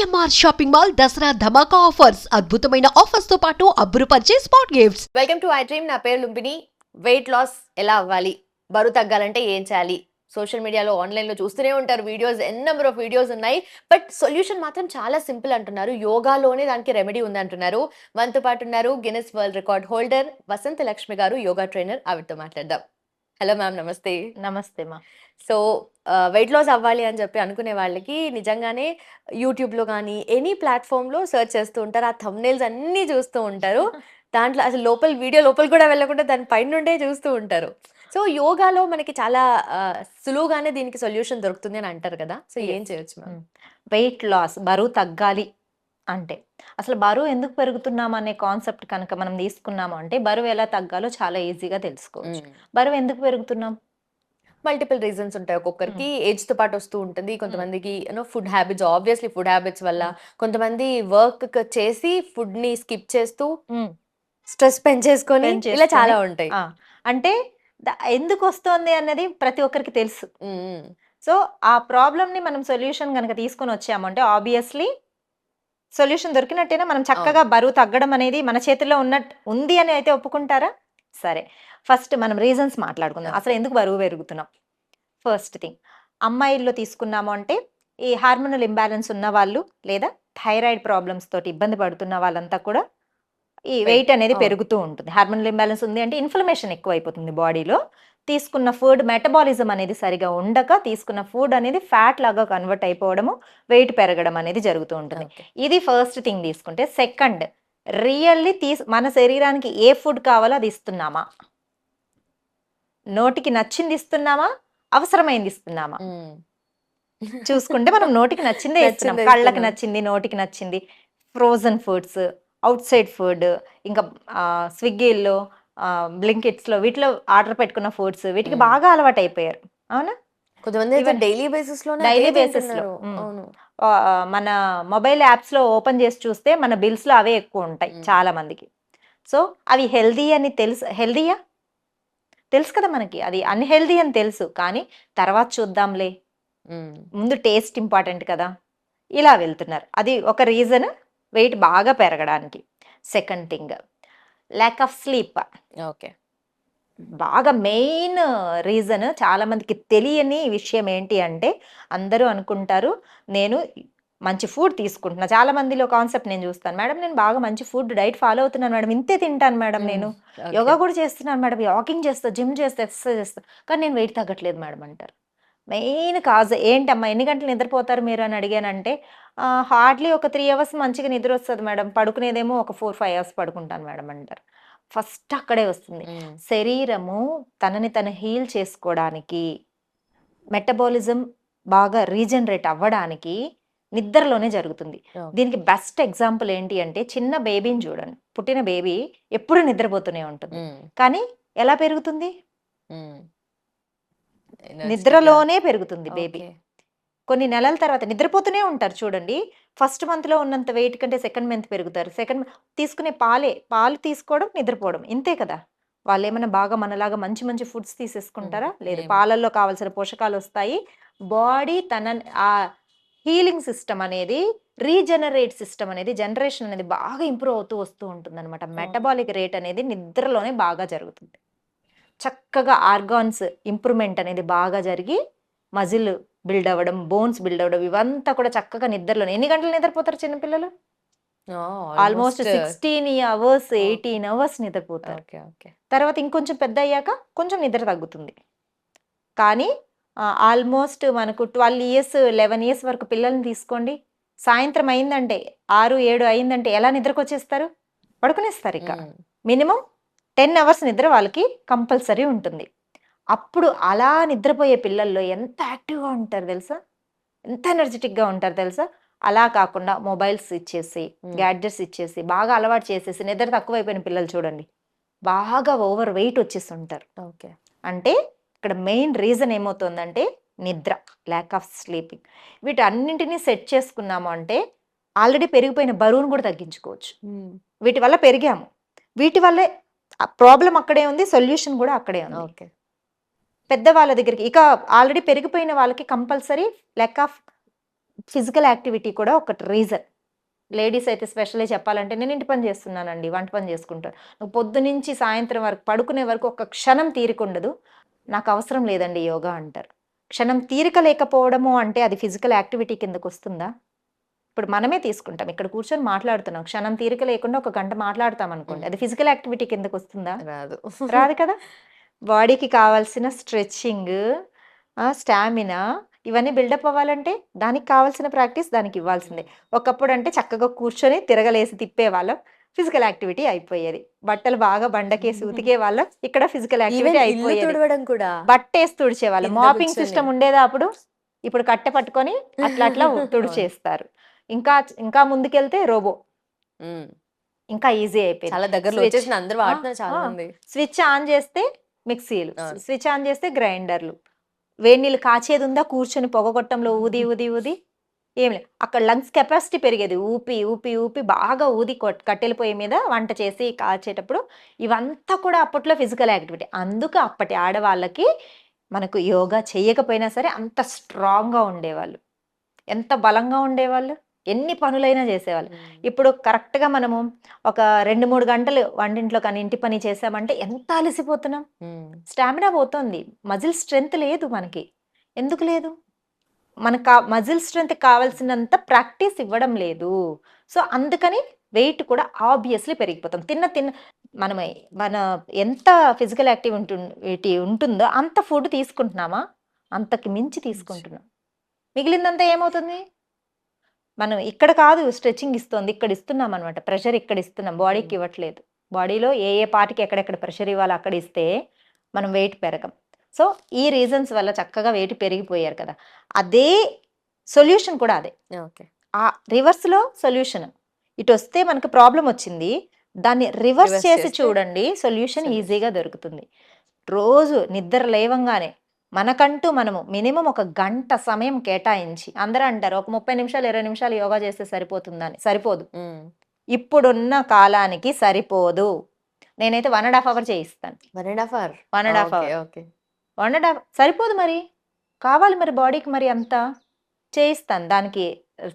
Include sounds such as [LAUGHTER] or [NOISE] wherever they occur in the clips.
CMR shopping mall Dasara ధమాకా offers అద్భుతమైన ఆఫర్స్తో పాటు అబ్బురుపరిచే spot gifts. Welcome to I dream నా పేరు లుంబిని. వెయిట్ లాస్ ఎలా అవ్వాలి? బరువు తగ్గాలంటే ఏం చేయాలి? సోషల్ మీడియాలో ఆన్లైన్లో చూస్తూనే ఉంటారు videos N number of videos ఉన్నాయి. బట్ సొల్యూషన్ మాత్రం చాలా సింపుల్ అంటున్నారు. యోగాలోనే దానికి రెమెడీ ఉంది అంటున్నారు. మనతో పాటు ఉన్నారు Guinness world record holder Vasantha Lakshmi గారు యోగా ట్రైనర్ ఆవిడతో మాట్లాడదాం. హలో మ్యామ్ నమస్తే. నమస్తే మా సో వెయిట్ లాస్ అవ్వాలి అని చెప్పి అనుకునే వాళ్ళకి నిజంగానే యూట్యూబ్లో కానీ ఎనీ ప్లాట్ఫామ్లో సెర్చ్ చేస్తూ ఉంటారు. ఆ థంబ్నైల్స్ అన్నీ చూస్తూ ఉంటారు. [LAUGHS] దాంట్లో అసలు లోపల వీడియో లోపల కూడా వెళ్ళకుండా దాని పైన నుండే చూస్తూ ఉంటారు. సో యోగాలో మనకి చాలా సులువుగానే దీనికి సొల్యూషన్ దొరుకుతుంది అని అంటారు కదా. సో ఏం. చేయొచ్చు మ్యామ్? వెయిట్ లాస్ బరువు తగ్గాలి అంటే అసలు బరువు ఎందుకు పెరుగుతున్నాం అనే కాన్సెప్ట్ కనుక మనం తీసుకున్నాము అంటే బరువు ఎలా తగ్గాలో చాలా ఈజీగా తెలుసుకోవచ్చు. బరువు ఎందుకు పెరుగుతున్నాం? మల్టిపుల్ రీజన్స్ ఉంటాయి. ఒక్కొక్కరికి ఏజ్తో పాటు వస్తూ ఉంటుంది. కొంతమందికి you know food habits obviously food habits వల్ల కొంతమంది వర్క్ చేసి ఫుడ్ని స్కిప్ చేస్తూ స్ట్రెస్ పెంచేసుకొని ఇలా చాలా ఉంటాయి. అంటే ఎందుకు వస్తుంది అనేది ప్రతి ఒక్కరికి తెలుసు. సో ఆ ప్రాబ్లమ్ని మనం సొల్యూషన్ కనుక తీసుకొని వచ్చామంటే ఆబ్వియస్లీ సొల్యూషన్ దొరికినట్టేనా? మనం చక్కగా బరువు తగ్గడం అనేది మన చేతిలో ఉన్న ఉంది అని అయితే ఒప్పుకుంటారా? సరే. ఫస్ట్ మనం రీజన్స్ మాట్లాడుకుందాం. అసలు ఎందుకు బరువు పెరుగుతున్నాం? First thing. అమ్మాయిల్లో తీసుకున్నాము అంటే ఈ హార్మోనల్ ఇంబ్యాలెన్స్ ఉన్న వాళ్ళు లేదా థైరాయిడ్ ప్రాబ్లమ్స్ తోటి ఇబ్బంది పడుతున్న వాళ్ళంతా కూడా ఈ వెయిట్ అనేది. పెరుగుతూ ఉంటుంది. హార్మోనల్ ఇంబ్యాలెన్స్ ఉంది అంటే ఇన్ఫ్లమేషన్ ఎక్కువ అయిపోతుంది బాడీలో తీసుకున్న ఫుడ్ మెటబాలిజం అనేది సరిగా ఉండక తీసుకున్న ఫుడ్ అనేది ఫ్యాట్ లాగా కన్వర్ట్ అయిపోవడము వెయిట్ పెరగడం అనేది జరుగుతూ ఉంటుంది. ఇది ఫస్ట్ థింగ్ తీసుకుంటే. సెకండ్ రియల్లీ తీస్ మన శరీరానికి ఏ ఫుడ్ కావాలో అది ఇస్తున్నామా? నోటికి నచ్చింది ఇస్తున్నామా? అవసరమైంది ఇస్తున్నామా. చూసుకుంటే మనం నోటికి నచ్చిందే [LAUGHS] ఇస్తున్నాం. కళ్ళకి. నచ్చింది నోటికి నచ్చింది. Frozen foods outside food ఇంకా స్విగ్గీల్లో బ్లింకెట్స్లో వీటిలో ఆర్డర్ పెట్టుకున్న ఫుడ్స్ వీటికి. బాగా అలవాటు అయిపోయారు అవునా? కొంతమంది డైలీ బేసిస్లో daily basis లో. మ్మ్. అవును. ఆ, మన మొబైల్ యాప్స్లో ఓపెన్ చేసి చూస్తే మన బిల్స్లో అవే ఎక్కువ ఉంటాయి. చాలా మందికి. సో అవి హెల్దీ అని తెలుసు హెల్దీయా తెలుసు కదా మనకి. అది అన్హెల్దీ అని తెలుసు. కానీ తర్వాత చూద్దాంలే. ముందు టేస్ట్ ఇంపార్టెంట్ కదా. ఇలా వెళ్తున్నారు. అది ఒక రీజన్ వెయిట్ బాగా పెరగడానికి. Second thing lack of sleep okay. బాగా మెయిన్ రీజన్ చాలా మందికి తెలియని విషయం ఏంటి అంటే అందరూ అనుకుంటారు నేను మంచి ఫుడ్ తీసుకుంటున్నా. చాలా మందిలో కాన్సెప్ట్ నేను చూస్తాను. మేడం నేను బాగా మంచి ఫుడ్ డైట్ ఫాలో అవుతున్నాను మేడం. ఇంతే తింటాను మేడం నేను. యోగా కూడా చేస్తున్నాను మేడం. వాకింగ్ చేస్తా జిమ్ చేస్తా ఎక్సర్సైజ్ చేస్తా. కానీ నేను వెయిట్ తగ్గట్లేదు మేడం అంటారు. మెయిన్ కాజ్ ఏంటమ్మా ఎన్ని గంటలు నిద్రపోతారు మీరు అని అడిగానంటే హార్డ్లీ ఒక త్రీ అవర్స్ మంచిగా నిద్ర వస్తుంది మేడం పడుకునేదేమో ఒక ఫోర్ ఫైవ్ అవర్స్ పడుకుంటాను మేడం అంటారు ఫస్ట్ అక్కడే వస్తుంది. శరీరము తనని తను హీల్ చేసుకోవడానికి మెటబాలిజం బాగా రీజనరేట్ అవ్వడానికి నిద్రలోనే జరుగుతుంది. దీనికి బెస్ట్ ఎగ్జాంపుల్ ఏంటి అంటే చిన్న బేబీని చూడండి పుట్టిన బేబీ ఎప్పుడు నిద్రపోతూనే ఉంటుంది. కానీ ఎలా పెరుగుతుంది. నిద్రలోనే పెరుగుతుంది బేబీ. కొన్ని నెలల తర్వాత నిద్రపోతూనే ఉంటారు చూడండి. ఫస్ట్ మంత్లో ఉన్నంత వెయిట్ కంటే సెకండ్ మంత్ పెరుగుతారు. సెకండ్ తీసుకునే పాలే పాలు తీసుకోవడం నిద్రపోవడం ఇంతే కదా. వాళ్ళు ఏమైనా బాగా మనలాగా మంచి మంచి ఫుడ్స్ తీసేసుకుంటారా. లేదు. పాలల్లో కావాల్సిన పోషకాలు వస్తాయి. బాడీ తన ఆ హీలింగ్ సిస్టమ్ అనేది రీజనరేట్ సిస్టమ్ అనేది జనరేషన్ అనేది బాగా ఇంప్రూవ్ అవుతూ వస్తూ ఉంటుంది అనమాట మెటబాలిక్ రేట్ అనేది నిద్రలోనే బాగా జరుగుతుంది. చక్కగా ఆర్గాన్స్ ఇంప్రూవ్మెంట్ అనేది బాగా జరిగి మజిల్ బిల్డ్ అవ్వడం బోన్స్ బిల్డ్ అవ్వడం ఇవంతా కూడా చక్కగా నిద్రలోనే. ఎన్ని గంటలు నిద్రపోతారు చిన్నపిల్లలు? Almost sixteen hours. Eighteen hours నిద్రపోతారు. తర్వాత ఇంకొంచెం పెద్ద అయ్యాక కొంచెం నిద్ర తగ్గుతుంది. కానీ ఆల్మోస్ట్ మనకు ట్వెల్వ్ ఇయర్స్ లెవెన్ ఇయర్స్ వరకు పిల్లల్ని తీసుకోండి. సాయంత్రం అయిందంటే ఆరు ఏడు అయిందంటే ఎలా నిద్రకు వచ్చేస్తారు పడుకునేస్తారు ఇక. మినిమం టెన్ అవర్స్ నిద్ర వాళ్ళకి కంపల్సరీ ఉంటుంది. అప్పుడు అలా నిద్రపోయే పిల్లల్లో ఎంత యాక్టివ్గా ఉంటారు తెలుసా ఎంత ఎనర్జెటిక్గా ఉంటారు తెలుసా అలా కాకుండా మొబైల్స్ ఇచ్చేసి. గ్యాడ్జెట్స్ ఇచ్చేసి బాగా అలవాటు చేసేసి నిద్ర తక్కువైపోయిన పిల్లలు చూడండి బాగా ఓవర్ వెయిట్ వచ్చేసి ఉంటారు Okay. అంటే ఇక్కడ మెయిన్ రీజన్ ఏమవుతుందంటే నిద్ర ల్యాక్ ఆఫ్ స్లీపింగ్ వీటన్నింటినీ సెట్ చేసుకున్నాము అంటే ఆల్రెడీ పెరిగిపోయిన బరువును కూడా తగ్గించుకోవచ్చు. వీటి వల్ల పెరిగాము వీటి వల్లే ప్రాబ్లం అక్కడే ఉంది సొల్యూషన్ కూడా అక్కడే ఉంది Okay. పెద్ద వాళ్ళ దగ్గరికి ఇక ఆల్రెడీ పెరిగిపోయిన వాళ్ళకి compulsory lack of physical activity కూడా ఒకటి రీజన్ లేడీస్ అయితే స్పెషల్లీ చెప్పాలంటే నేను ఇంటి పని చేస్తున్నానండి వంట పని చేసుకుంటాను. నువ్వు పొద్దు నుంచి సాయంత్రం వరకు పడుకునే వరకు ఒక క్షణం తీరిక ఉండదు. నాకు అవసరం లేదండి యోగా అంటారు. క్షణం తీరిక లేకపోవడము అంటే అది ఫిజికల్ యాక్టివిటీ కిందకు వస్తుందా? ఇప్పుడు మనమే తీసుకుంటాం. ఇక్కడ కూర్చొని మాట్లాడుతున్నాం. క్షణం తీరిక లేకుండా ఒక గంట మాట్లాడతాం అనుకోండి. అది ఫిజికల్ యాక్టివిటీ కిందకు వస్తుందా? రాదు. రాదు కదా? [LAUGHS] బాడీకి కావాల్సిన స్ట్రెచ్చింగ్ స్టామినా ఇవన్నీ బిల్డప్ అవ్వాలంటే దానికి కావాల్సిన ప్రాక్టీస్ దానికి ఇవ్వాల్సిందే ఒకప్పుడు అంటే చక్కగా కూర్చొని తిరగలేసి తిప్పేవాళ్ళం ఫిజికల్ యాక్టివిటీ అయిపోయేది బట్టలు బాగా బండకేసి ఉతికే వాళ్ళం ఇక్కడ ఫిజికల్ యాక్టివిటీ అయిపోయేది తుడవడం కూడా బట్టేసి తుడిచేవాళ్ళం మాపింగ్. సిస్టమ్ ఉండేదా అప్పుడు ఇప్పుడు కట్టె పట్టుకొని అట్లా అట్లా [LAUGHS] తుడిచేస్తారు ఇంకా ఇంకా ముందుకెళ్తే రోబో. ఇంకా ఈజీ అయిపోయింది చాలా దగ్గరలో Switch. వచ్చేసిన అందరు వాడుతున్నారు చాలా ఆ. మంది స్విచ్ ఆన్ చేస్తే మిక్సీలు. స్విచ్ ఆన్ చేస్తే గ్రైండర్లు. వేడి నీళ్ళు కాచేది ఉందా కూర్చొని పొగగొట్టంలో ఊది ఊది ఊది? ఏం లేదు. అక్కడ లంగ్స్ కెపాసిటీ పెరిగేది. ఊపి ఊపి ఊపి బాగా ఊది కొట్- కట్టెల పొయ్యి మీద వంట చేసి కాచేటప్పుడు ఇవంతా కూడా అప్పట్లో ఫిజికల్ యాక్టివిటీ. అందుకు అప్పటి ఆడవాళ్ళకి మనకు యోగా చేయకపోయినా సరే అంత స్ట్రాంగ్గా ఉండేవాళ్ళు. ఎంత బలంగా ఉండేవాళ్ళు? ఎన్ని పనులైనా చేసేవాళ్ళు. ఇప్పుడు కరెక్ట్గా మనము ఒక రెండు మూడు గంటలు వంటింట్లో కానీ ఇంటి పని చేసామంటే ఎంత అలసిపోతున్నాం. స్టామినా పోతుంది. మజిల్ స్ట్రెంగ్త్ లేదు మనకి. ఎందుకు లేదు? మనకు మజిల్ స్ట్రెంగ్త్ కావాల్సినంత ప్రాక్టీస్ ఇవ్వడం లేదు. సో అందుకని వెయిట్ కూడా ఆబ్వియస్లీ పెరిగిపోతాం తిన్న తిన్న మనం మన ఎంత ఫిజికల్ యాక్టివిటీ ఉంటుందో అంత ఫుడ్ తీసుకుంటున్నామా? అంతకి మించి. తీసుకుంటున్నాం. మిగిలిందంతా ఏమవుతుంది? మనం ఇక్కడ కాదు స్ట్రెచ్చింగ్ ఇస్తుంది ఇక్కడ ఇస్తున్నాం అనమాట ప్రెషర్ ఇక్కడ ఇస్తున్నాం. బాడీకి Hmm. ఇవ్వట్లేదు. బాడీలో ఏ ఏ పార్ట్కి ఎక్కడెక్కడ ప్రెషర్ ఇవ్వాలో అక్కడ ఇస్తే మనం వెయిట్ పెరగం. సో ఈ రీజన్స్ వల్ల చక్కగా వెయిట్ పెరిగిపోయారు కదా. అదే సొల్యూషన్ కూడా అదే. ఓకే. ఆ రివర్స్లో సొల్యూషన్ ఇటు వస్తే మనకు ప్రాబ్లం వచ్చింది. దాన్ని రివర్స్ చేసి చూడండి సొల్యూషన్. ఈజీగా దొరుకుతుంది. రోజు నిద్ర లేవంగానే మనకంటూ మనము మినిమం ఒక గంట సమయం కేటాయించి అందరూ అంటారు ఒక ముప్పై నిమిషాలు ఇరవై నిమిషాలు యోగా చేస్తే సరిపోతుందని సరిపోదు. ఇప్పుడున్న కాలానికి సరిపోదు. నేనైతే వన్ అండ్ హాఫ్ అవర్ చేయిస్తాను. One and half hour? One and half okay hour. Okay. One and half సరిపోదు మరి. కావాలి మరి బాడీకి మరి అంతా? చేయిస్తాను. దానికి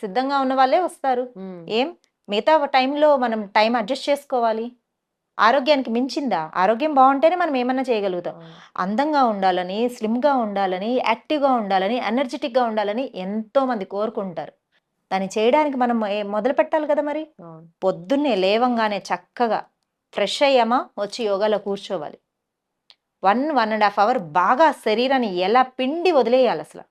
సిద్ధంగా ఉన్న వాళ్ళే వస్తారు. ఏం? మిగతా టైంలో మనం టైం అడ్జస్ట్ చేసుకోవాలి. ఆరోగ్యానికి మించిందా? ఆరోగ్యం బాగుంటేనే మనం ఏమన్నా చేయగలుగుతాం. అందంగా ఉండాలని స్లిమ్గా ఉండాలని యాక్టివ్గా ఉండాలని ఎనర్జెటిక్గా ఉండాలని ఎంతో మంది కోరుకుంటారు. దాన్ని చేయడానికి మనం మొదలు పెట్టాలి కదా మరి. పొద్దున్నే లేవంగానే చక్కగా ఫ్రెష్ అయ్యామా? వచ్చి యోగాలో కూర్చోవాలి. One one and half hour బాగా శరీరాన్ని ఎలా పిండి వదిలేయాలి అసలు.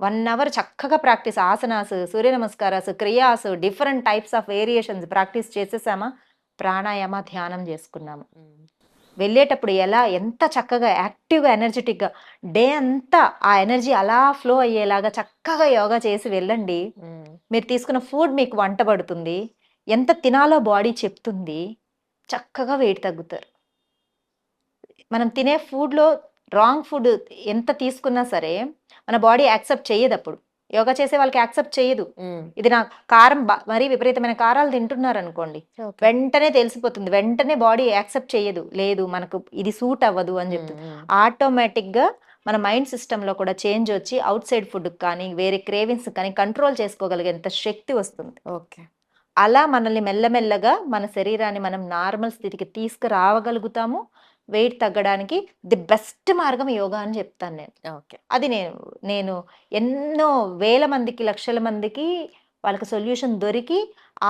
వన్ అవర్ చక్కగా practice asanas Surya namaskaras kriyas different types of variations practice చేసేసామా? Pranayama ధ్యానం చేసుకున్నాము. వెళ్ళేటప్పుడు ఎలా ఎంత చక్కగా యాక్టివ్గా ఎనర్జెటిక్గా డే అంతా ఆ ఎనర్జీ అలా ఫ్లో అయ్యేలాగా చక్కగా యోగా చేసి వెళ్ళండి. మీరు తీసుకున్న ఫుడ్ మీకు వంట పడుతుంది. ఎంత తినాలో బాడీ చెప్తుంది. చక్కగా వెయిట్ తగ్గుతారు. మనం తినే ఫుడ్లో రాంగ్ ఫుడ్ ఎంత తీసుకున్నా సరే మన బాడీ యాక్సెప్ట్ చేయదు అప్పుడు యోగా చేసే వాళ్ళకి యాక్సెప్ట్ చేయదు. ఇది నా కారం మరీ విపరీతమైన కారాలు తింటున్నారు అనుకోండి. వెంటనే తెలిసిపోతుంది. వెంటనే బాడీ యాక్సెప్ట్ చేయదు. లేదు మనకు ఇది సూట్ అవ్వదు అని చెప్తుంది. ఉమ్. ఆటోమేటిక్గా మన మైండ్ సిస్టంలో కూడా చేంజ్ వచ్చి అవుట్ సైడ్ ఫుడ్ కానీ వేరే క్రేవింగ్స్ కానీ కంట్రోల్ చేసుకోగలిగేంత శక్తి వస్తుంది. ఓకే. అలా మనల్ని మెల్లమెల్లగా మన శరీరాన్ని మనం నార్మల్ స్థితికి తీసుకురావగలుగుతాము. వెయిట్ తగ్గడానికి ది బెస్ట్ మార్గం యోగా అని చెప్తాను నేను. ఓకే. అది నేను నేను ఎన్నో వేల మందికి లక్షల మందికి వాళ్ళకి సొల్యూషన్ దొరికి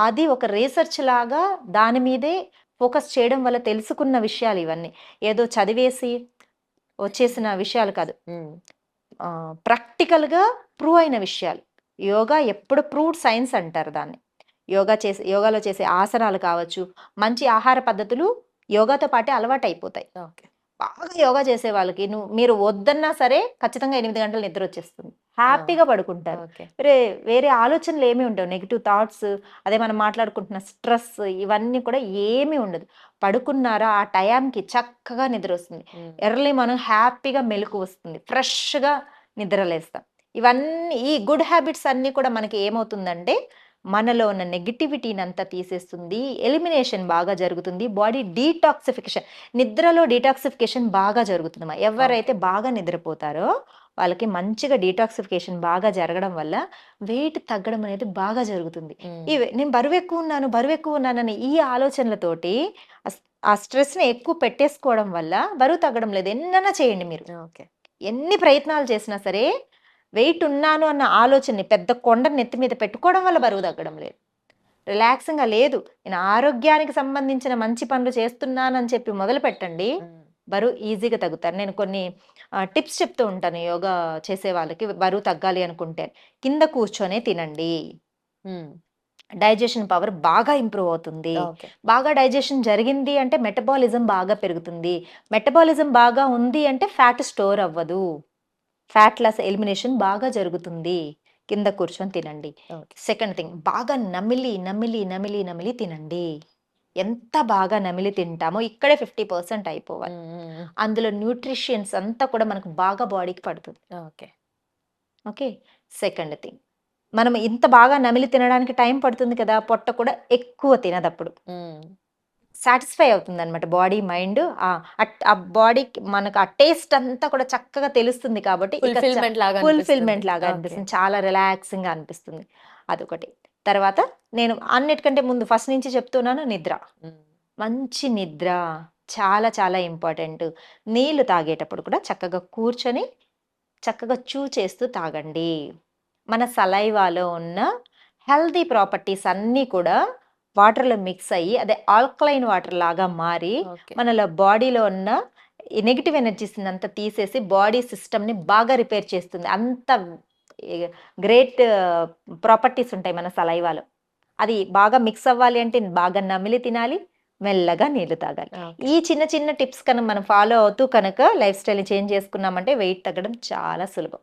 అది ఒక రీసెర్చ్ లాగా దాని మీదే ఫోకస్ చేయడం వల్ల తెలుసుకున్న విషయాలు ఇవన్నీ. ఏదో చదివేసి వచ్చేసిన విషయాలు కాదు. ప్రాక్టికల్గా ప్రూవ్ అయిన విషయాలు. యోగా ఎప్పుడు ప్రూవ్డ్ సైన్స్ అంటారు దాన్ని. యోగా చేసే యోగాలో చేసే ఆసనాలు కావచ్చు మంచి ఆహార పద్ధతులు యోగాతో పాటే అలవాటు అయిపోతాయి ఓకే. బాగా యోగా చేసే వాళ్ళకి నువ్వు మీరు వద్దన్నా సరే ఖచ్చితంగా ఎనిమిది గంటలు నిద్ర వచ్చేస్తుంది హ్యాపీగా పడుకుంటారు. వేరే వేరే ఆలోచనలు ఏమీ ఉండవు. నెగిటివ్ థాట్స్ అదే మనం మాట్లాడుకుంటున్న స్ట్రెస్ ఇవన్నీ కూడా ఏమీ ఉండదు. పడుకున్నారా ఆ టయానికి చక్కగా నిద్ర వస్తుంది. ఎర్లీ మనం హ్యాపీగా మెలకు వస్తుంది. ఫ్రెష్గా నిద్రలేస్తాం. ఇవన్నీ ఈ గుడ్ హ్యాబిట్స్ అన్నీ కూడా మనకి ఏమవుతుందంటే మనలో ఉన్న నెగిటివిటీని అంతా తీసేస్తుంది. ఎలిమినేషన్ బాగా జరుగుతుంది. బాడీ డీటాక్సిఫికేషన్ నిద్రలో డీటాక్సిఫికేషన్ బాగా జరుగుతుందమ్మా. ఎవరైతే బాగా నిద్రపోతారో వాళ్ళకి మంచిగా డీటాక్సిఫికేషన్ బాగా జరగడం వల్ల వెయిట్ తగ్గడం అనేది బాగా జరుగుతుంది. ఈ వే- నేను బరువు ఎక్కువ ఉన్నాను బరువు ఎక్కువ ఉన్నానని ఈ ఆలోచనలతోటి ఆ స్ట్రెస్ని ఎక్కువ పెట్టేసుకోవడం వల్ల బరువు తగ్గడం లేదు. ఎన్నైనా చేయండి మీరు. ఓకే. ఎన్ని ప్రయత్నాలు చేసినా సరే వెయిట్ ఉన్నాను అన్న ఆలోచనని పెద్ద కొండ నెత్తి మీద పెట్టుకోవడం వల్ల బరువు తగ్గడం లేదు. రిలాక్సింగ్గా లేదు. నేను ఆరోగ్యానికి సంబంధించిన మంచి పనులు చేస్తున్నానని చెప్పి మొదలు పెట్టండి. బరువు ఈజీగా తగ్గుతారు. నేను కొన్ని టిప్స్ చెప్తూ ఉంటాను యోగా చేసే వాళ్ళకి. బరువు తగ్గాలి అనుకుంటే కింద కూర్చొనే తినండి. డైజెషన్ పవర్ బాగా ఇంప్రూవ్ అవుతుంది. బాగా డైజెషన్ జరిగింది అంటే మెటబాలిజం బాగా పెరుగుతుంది. మెటబాలిజం బాగా ఉంది అంటే ఫ్యాట్ స్టోర్ అవ్వదు. ఫ్యాట్ లాస్ ఎలిమినేషన్ బాగా జరుగుతుంది. కింద కూర్చొని తినండి. ఓకే. సెకండ్ థింగ్ బాగా నమిలి నమిలి నమిలి నమిలి తినండి. ఎంత బాగా నమిలి తింటామో ఇక్కడే ఫిఫ్టీ పర్సెంట్ అయిపోవాలి. అందులో న్యూట్రిషియన్స్ అంతా కూడా మనకు బాగా బాడీకి పడుతుంది. ఓకే. ఓకే? సెకండ్ థింగ్ మనం ఇంత బాగా నమిలి తినడానికి టైం పడుతుంది కదా పొట్ట కూడా ఎక్కువ తినదప్పుడు. సాటిస్ఫై అవుతుంది అనమాట బాడీ మైండ్. ఆ బాడీకి మనకు ఆ టేస్ట్ అంతా కూడా చక్కగా తెలుస్తుంది కాబట్టి ఫుల్ఫిల్మెంట్ లాగా. అనిపిస్తుంది. చాలా రిలాక్సింగ్గా అనిపిస్తుంది. అదొకటి. తర్వాత నేను అన్నిటికంటే ముందు ఫస్ట్ నుంచి చెప్తున్నాను నిద్ర. మంచి నిద్ర చాలా చాలా ఇంపార్టెంట్ నీళ్ళు తాగేటప్పుడు కూడా చక్కగా కూర్చొని చక్కగా చూ చేస్తూ తాగండి. మన సలైవాలో ఉన్న హెల్తీ ప్రాపర్టీస్ అన్నీ కూడా వాటర్లో మిక్స్ అయ్యి అదే ఆల్కలైన్ వాటర్ లాగా మారి మనలో బాడీలో ఉన్న నెగిటివ్ ఎనర్జీస్ అంతా తీసేసి బాడీ సిస్టమ్ని బాగా రిపేర్ చేస్తుంది. అంత గ్రేట్ ప్రాపర్టీస్ ఉంటాయి మన సలైవాలో. అది బాగా మిక్స్ అవ్వాలి అంటే బాగా నమిలి తినాలి మెల్లగా నీళ్ళు తాగాలి. ఈ చిన్న చిన్న టిప్స్ కనుక మనం ఫాలో అవుతూ కనుక లైఫ్ స్టైల్ చేంజ్ చేసుకున్నామంటే వెయిట్ తగ్గడం చాలా సులభం.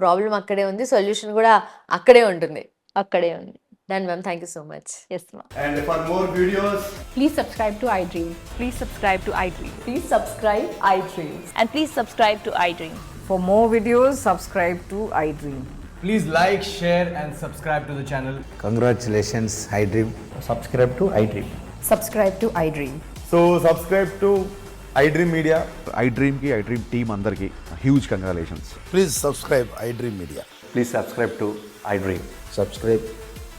ప్రాబ్లం అక్కడే ఉంది సొల్యూషన్ కూడా అక్కడే ఉంటుంది. అక్కడే ఉంది. Done, ma'am. Thank you so much. Yes, ma'am. And for more videos, please subscribe to iDream. Please subscribe to iDream. Please subscribe iDream. And please subscribe to iDream. For more videos, subscribe to iDream. Please like, share, and subscribe to the channel. Congratulations, iDream. Subscribe to iDream. Subscribe to iDream. So subscribe to iDream Media. iDream की iDream team अंदर ki huge congratulations. Please subscribe iDream Media. Please subscribe to iDream. Subscribe